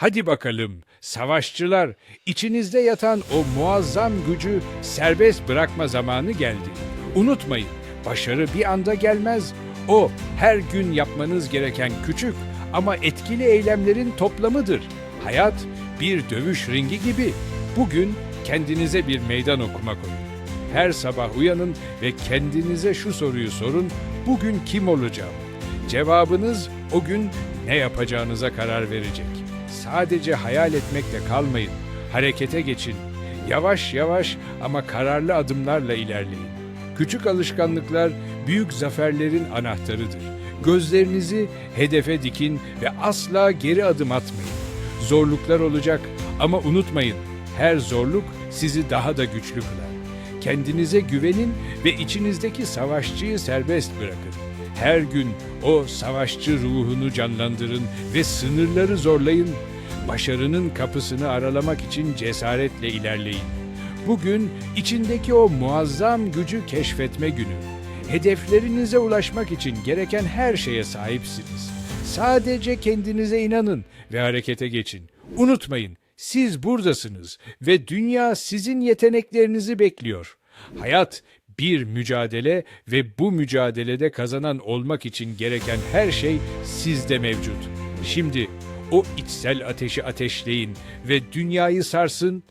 Hadi bakalım savaşçılar, içinizde yatan o muazzam gücü serbest bırakma zamanı geldi. Unutmayın, başarı bir anda gelmez. O her gün yapmanız gereken küçük ama etkili eylemlerin toplamıdır. Hayat bir dövüş ringi gibi. Bugün kendinize bir meydan okuma koyun. Her sabah uyanın ve kendinize şu soruyu sorun. Bugün kim olacağım? Cevabınız o gün ne yapacağınıza karar verecek. Sadece hayal etmekle kalmayın. Harekete geçin. Yavaş yavaş ama kararlı adımlarla ilerleyin. Küçük alışkanlıklar büyük zaferlerin anahtarıdır. Gözlerinizi hedefe dikin ve asla geri adım atmayın. Zorluklar olacak ama unutmayın, her zorluk sizi daha da güçlü kılar. Kendinize güvenin ve içinizdeki savaşçıyı serbest bırakın. Her gün o savaşçı ruhunu canlandırın ve sınırları zorlayın. Başarının kapısını aralamak için cesaretle ilerleyin. Bugün içindeki o muazzam gücü keşfetme günü. Hedeflerinize ulaşmak için gereken her şeye sahipsiniz. Sadece kendinize inanın ve harekete geçin. Unutmayın, siz buradasınız ve dünya sizin yeteneklerinizi bekliyor. Hayat bir mücadele ve bu mücadelede kazanan olmak için gereken her şey sizde mevcut. Şimdi o içsel ateşi ateşleyin ve dünyayı sarsın